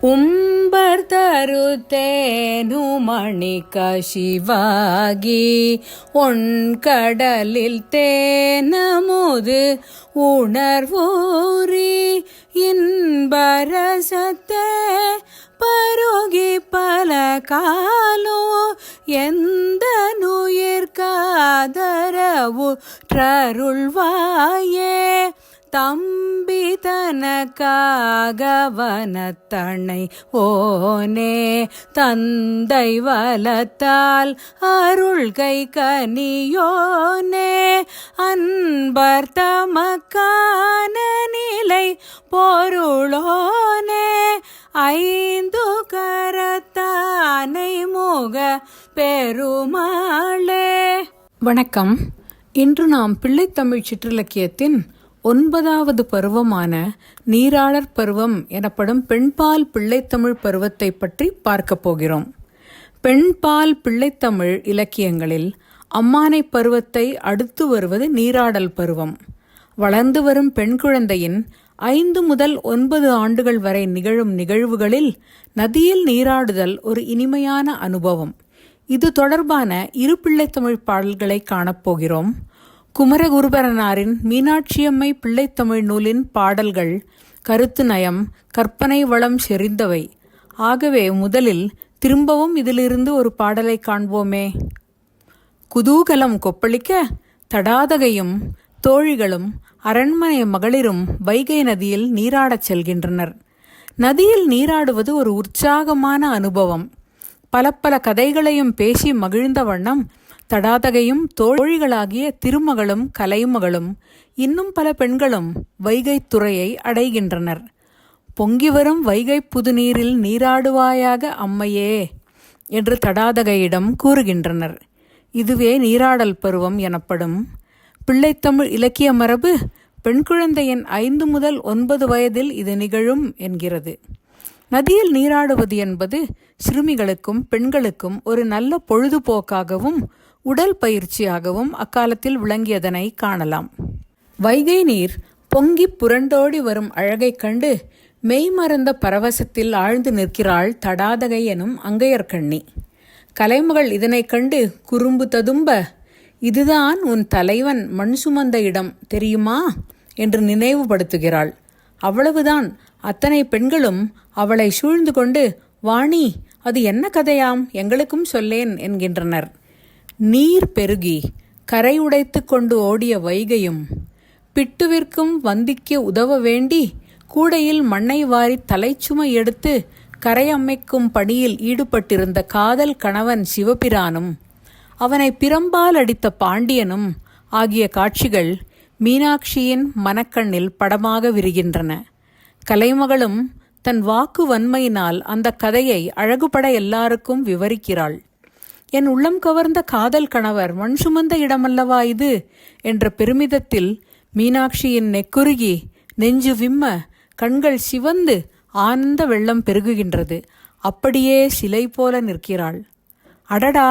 உம்பர் தருத்தேனு மணி கசிவாகி ஒன்கடலில் தேனமுது உணர்வூரி இன்பரசத்தே பருகி பல காலோ எந்த நுயிர்காதரவு ட்ரருள்வாயே தனக்காக வனத்தனை ஓனே தந்தை வலத்தால் அருள்கை கனியோனே அன்பர் தமக்கான நிலை பொருளோனே ஐந்து கரத்தானை முக பெருமாளே. வணக்கம். இன்று நாம் பிள்ளைத்தமிழ் சிற்றிலக்கியத்தின் ஒன்பதாவது பருவமான நீராளர் பருவம் எனப்படும் பெண்பால் பிள்ளைத்தமிழ் பருவத்தை பற்றி பார்க்கப் போகிறோம். பெண்பால் பிள்ளைத்தமிழ் இலக்கியங்களில் அம்மானை பருவத்தை அடுத்து வருவது நீராடல் பருவம். வளர்ந்து வரும் பெண் குழந்தையின் ஐந்து முதல் ஒன்பது ஆண்டுகள் வரை நிகழும் நிகழ்வுகளில் நதியில் நீராடுதல் ஒரு இனிமையான அனுபவம். இது தொடர்பான இரு பிள்ளைத்தமிழ் பாடல்களை காணப்போகிறோம் குமரகுருபரனாரின் மீனாட்சியம்மை பிள்ளைத்தமிழ் நூலின் பாடல்கள் கருத்து நயம் கற்பனை வளம் செறிந்தவை. ஆகவே முதலில் திரும்பவும் இதிலிருந்து ஒரு பாடலை காண்போமே. குதூகலம் கொப்பளிக்க தடாதகையும் தோழிகளும் அரண்மனை மகளிரும் வைகை நதியில் நீராடச் செல்கின்றனர். நதியில் நீராடுவது ஒரு உற்சாகமான அனுபவம். பல பல கதைகளையும் பேசி மகிழ்ந்த வண்ணம் தடாதகையும் தோழிகளாகிய திருமகளும் கலைமகளும் இன்னும் பல பெண்களும் வைகைத் துறையை அடைகின்றனர். பொங்கி வரும் வைகை புதுநீரில் நீராடுவாயாக அம்மையே என்று தடாதகையிடம் கூறுகின்றனர். இதுவே நீராடல் பருவம் எனப்படும். பிள்ளைத்தமிழ் இலக்கிய மரபு பெண் குழந்தையின் ஐந்து முதல் ஒன்பது வயதில் இது நிகழும் என்கிறது. நதியில் நீராடுவது என்பது சிறுமிகளுக்கும் பெண்களுக்கும் ஒரு நல்ல பொழுதுபோக்காகவும் உடல் பயிற்சியாகவும் அக்காலத்தில் விளங்கியதனை காணலாம். வைகை நீர் பொங்கி புரண்டோடி வரும் அழகைக் கண்டு மெய்மறந்த பரவசத்தில் ஆழ்ந்து நிற்கிறாள் தடாதகை எனும் அங்கையர்கண்ணி கலைமகள் இதனைக் கண்டு குறும்பு ததும்ப இதுதான் உன் தலைவன் மண் சுமந்த இடம் தெரியுமா என்று நினைவுபடுத்துகிறாள். அவ்வளவுதான். அத்தனை பெண்களும் அவளை சூழ்ந்து கொண்டு வாணி அது என்ன கதையாம்? எங்களுக்கும் சொல்லேன் என்கின்றனர். நீர் பெருகி கரை உடைத்து கொண்டு ஓடிய வைகையும் பிட்டுவிற்கும் வந்திக்கு உதவ வேண்டி கூடையில் மண்ணை வாரி தலைச்சுமை எடுத்து கரையமைக்கும் பணியில் ஈடுபட்டிருந்த காதல் கணவன் சிவபிரானும் அவனை பிறம்பால் அடித்த பாண்டியனும் ஆகிய காட்சிகள் மீனாட்சியின் மனக்கண்ணில் படமாக விரிகின்றன. கலைமகளும் தன் வாக்கு வன்மையினால் அந்த கதையை அழகுபட எல்லாருக்கும் விவரிக்கிறாள். என் உள்ளம் கவர்ந்த காதல் கணவர் மண் சுமந்த இடமல்லவா இது? என்ற பெருமிதத்தில் மீனாட்சியின் நெக்குருகி நெஞ்சு விம்ம கண்கள் சிவந்து ஆனந்த வெள்ளம் பெருகுகின்றது. அப்படியே சிலை போல நிற்கிறாள். அடடா!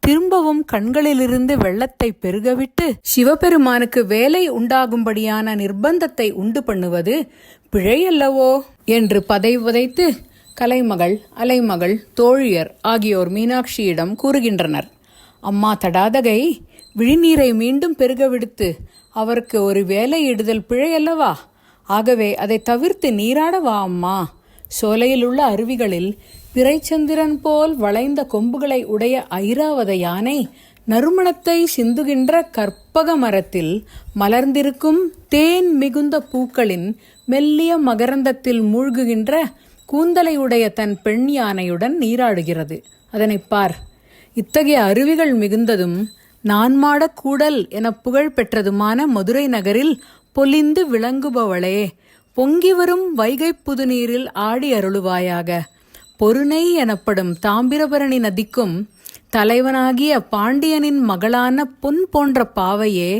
திரும்பவும் கண்களிலிருந்து வெள்ளத்தை பெருகவிட்டு சிவபெருமானுக்கு வேலை உண்டாகும்படியான நிர்பந்தத்தை உண்டு பண்ணுவது பிழையல்லவோ? என்று பதை உதைத்து கலைமகள் அலைமகள் தோழியர் ஆகியோர் மீனாட்சியிடம் கூறுகின்றனர். அம்மா தடாதகை விழிநீரை மீண்டும் பெருக விடுத்து அவருக்கு ஒரு வேலையிடுதல் பிழையல்லவா? ஆகவே அதை தவிர்த்து நீராட வா அம்மா? சோலையில் உள்ள அருவிகளில் பிறைச்சந்திரன் போல் வளைந்த கொம்புகளை உடைய ஐராவத யானை நறுமணத்தை சிந்துகின்ற கற்பக மரத்தில் மலர்ந்திருக்கும் தேன் மிகுந்த பூக்களின் மெல்லிய மகரந்தத்தில் மூழ்குகின்ற கூந்தலை உடைய தன் பெண் யானையுடன் நீராடுகிறது. அதனை பார் இத்தகைய அருவிகள் மிகுந்ததும் நான்மாட கூடல் என புகழ் பெற்றதுமான மதுரை நகரில் பொலிந்து விளங்குபவளே பொங்கி வரும் வைகை புதுநீரில் ஆடி அருளுவாயாக. பொருணை எனப்படும் தாமிரபரணி நதிக்கும் தலைவனாகிய பாண்டியனின் மகளான பொன் போன்ற பாவையே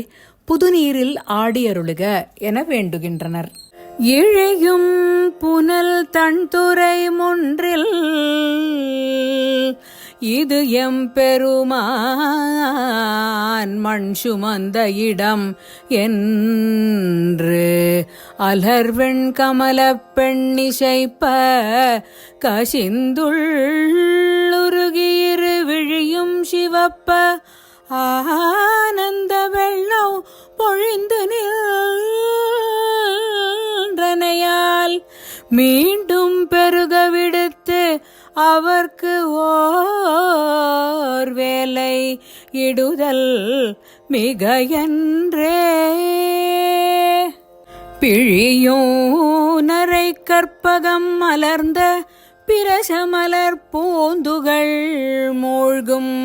புதுநீரில் ஆடி அருளுக என வேண்டுகின்றனர். இழையும் புனல் தன்துறை முன்றில். இது எம் பெருமான் மண் சுமந்த இடம் என்று. அலர்வெண் கமல பெண்ணிசைப்ப கசிந்துள்ளுருகியிரு விழியும் சிவப்ப. ஆனந்த வெள்ளம் பொழிந்து நில். வேதனையால் மீண்டும் பெருக விடுத்து அவர்க்கு ஓர் வேலை இடுதல் மிக என்றே பிழியோ நரை கற்பகம் மலர்ந்த பிரசமலர் பூந்துகள் மூழ்கும்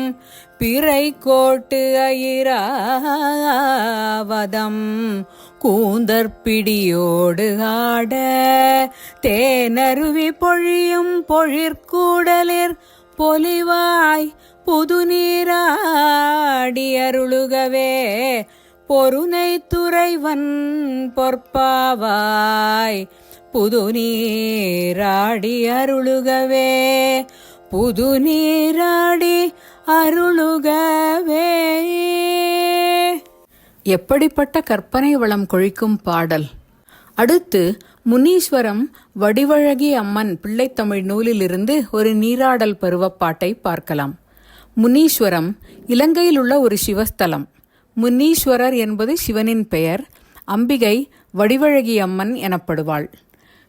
பிறை கோட்டு அயிராவதம் கூந்தற்பிடியோடு ஆட தேனருவி பொழியும் பொழிற்கூடலிர் பொலிவாய் புது நீராடி அருளுகவே பொருனை துறைவன் பொற்பாவாய் புது நீராடி அருளுகவே புது நீராடி அருளுகவே. எப்படிப்பட்ட கற்பனை வளம் கொழிக்கும் பாடல்? அடுத்து முனீஸ்வரம் வடிவழகி அம்மன் பிள்ளைத்தமிழ் நூலிலிருந்து ஒரு நீராடல் பருவப்பாட்டை பார்க்கலாம். முனீஸ்வரம் இலங்கையில் உள்ள ஒரு சிவஸ்தலம். முனீஸ்வரர் என்பது சிவனின் பெயர் அம்பிகை வடிவழகி அம்மன் எனப்படுவாள்.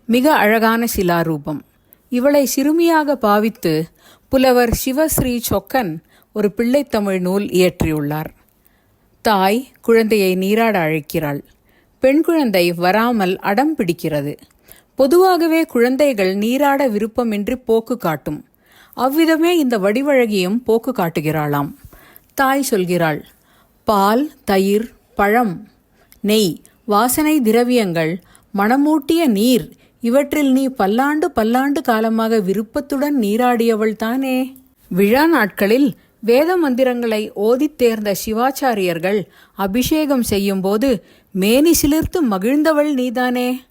மிக அழகான சிலாரூபம். இவளை சிறுமியாக பாவித்து புலவர் சிவஸ்ரீ சொக்கன் ஒரு பிள்ளைத்தமிழ் நூல் இயற்றியுள்ளார். தாய் குழந்தையை நீராட அழைக்கிறாள். பெண் குழந்தை வராமல் அடம் பிடிக்கிறது. பொதுவாகவே குழந்தைகள் நீராட விருப்பமின்றி போக்கு காட்டும். அவ்விதமே இந்த வடிவழகியும் போக்கு காட்டுகிறாளாம். தாய் சொல்கிறாள் பால் தயிர் பழம் நெய் வாசனை திரவியங்கள் மணமூட்டிய நீர் இவற்றில் நீ பல்லாண்டு பல்லாண்டு காலமாக விருப்பத்துடன் நீராடியவள் தானே. விழா நாட்களில் வேத மந்திரங்களை ஓதித் தேர்ந்த சிவாச்சாரியர்கள் அபிஷேகம் செய்யும்போது மேனி சிலிர்த்து மகிழ்ந்தவள் நீதானே?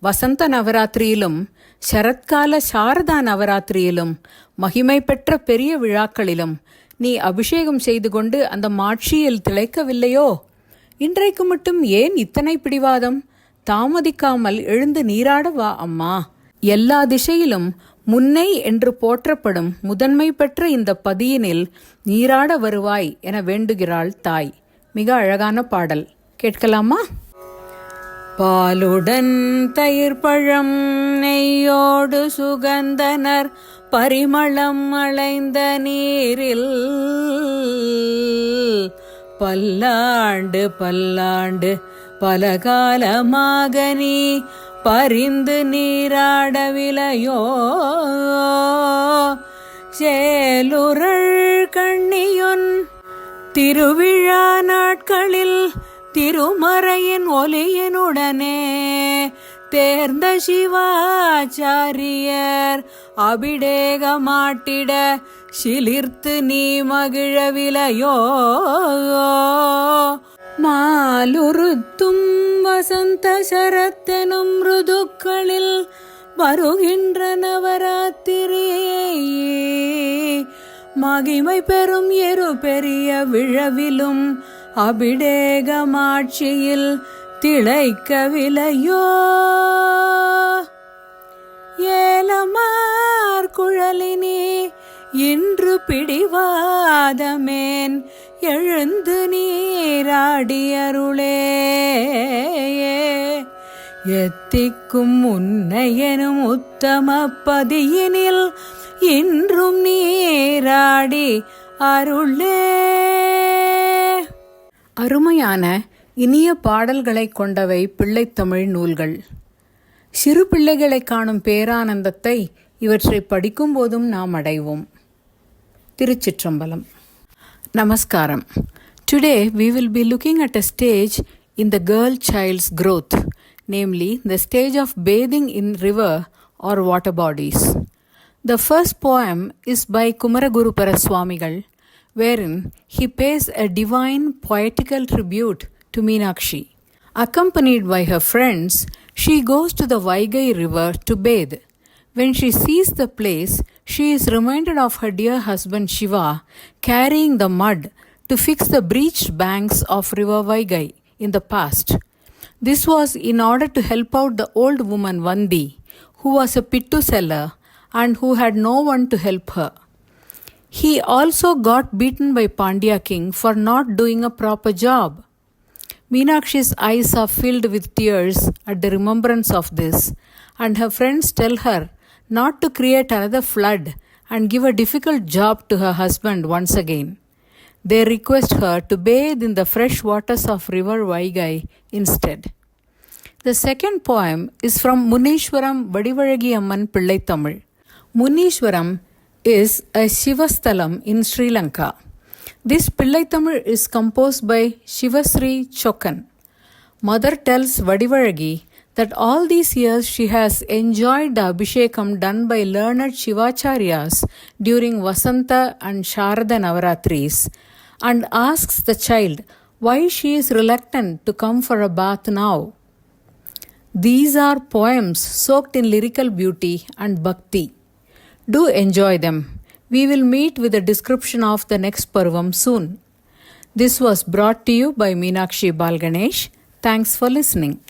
வசந்த நவராத்திரியிலும் சரத்கால சாரதா நவராத்திரியிலும் மகிமை பெற்ற பெரிய விழாக்களிலும் நீ அபிஷேகம் செய்து கொண்டு அந்த மாட்சியில் திளைக்கவில்லையோ? இன்றைக்கு மட்டும் ஏன் இத்தனை பிடிவாதம்? தாமதிக்காமல் எழுந்து நீராட வா அம்மா. எல்லா திசையிலும் முன்னை என்று போற்றப்படும் முதன்மை பெற்ற இந்த பதியினில் நீராட வருவாய் என வேண்டுகிறாள் தாய். மிக அழகான பாடல். கேட்கலாமா? பாலுடன் தயிர் பழம் நெய்யோடு சுகந்தனர் பரிமளம் அலைந்த நீரில் பல்லாண்டு பல்லாண்டு பல காலமாக நீ பரிந்து நீராடவிலையோ சேலுரள் கண்ணியொன் திருவிழா நாட்களில் திருமறையின் ஒலியினுடனே தேர்ந்த சிவாச்சாரியர் அபிடேகமாட்டிட சிலிர்த்து நீ மகிழவிலையோ மாலுறுத்தும் வசந்த சரத்தெனும் ருதுக்களில் வருகின்ற நவராத்திரியே மகிமை பெறும் எரு பெரிய விழவிலும் அபிடேகமாட்சியில் திளைக்கவிலையோ ஏலமார் குழலினே இன்று பிடிவாதமேன் எழுந்து நீராடி அருளே எத்திக்கும் உன்னையனும் உத்தம பதியினில் இன்றும் நீராடி அருளே. அருமையான இனிய பாடல்களைக் கொண்டவை பிள்ளைத்தமிழ் நூல்கள். சிறு பிள்ளைகளை காணும் பேரானந்தத்தை இவற்றை படிக்கும்போதும் நாம் அடைவோம். திருச்சிற்றம்பலம். Namaskaram. Today we will be looking at a stage in the girl child's growth, namely the stage of bathing in river or water bodies. The first poem is by Kumaraguru Paraswamigal, wherein he pays a divine poetical tribute to Meenakshi. Accompanied by her friends, she goes to the Vaigai river to bathe. When she sees the place, she is reminded of her dear husband Shiva carrying the mud to fix the breached banks of River Vaigai in the past. This was in order to help out the old woman Vandi, who was a pittu seller and who had no one to help her. He also got beaten by Pandya king for not doing a proper job. Meenakshi's eyes are filled with tears at the remembrance of this, and her friends tell her not to create another flood and give a difficult job to her husband once again. They request her to bathe in the fresh waters of river Vaigai instead. The second poem is from Munishwaram Vadivazhagi Amman Pillai Tamil. Munishwaram is a Shivastalam in Sri Lanka. This Pillai Tamil is composed by Shivasri Chokkan. Mother tells Vadivazhagi that all these years she has enjoyed the Abhishekam done by learned Shivacharyas during Vasanta and Sharada Navaratris and asks the child why she is reluctant to come for a bath now. These are poems soaked in lyrical beauty and bhakti. Do enjoy them. We will meet with a description of the next Parvam soon. This was brought to you by Meenakshi Balganesh. Thanks for listening.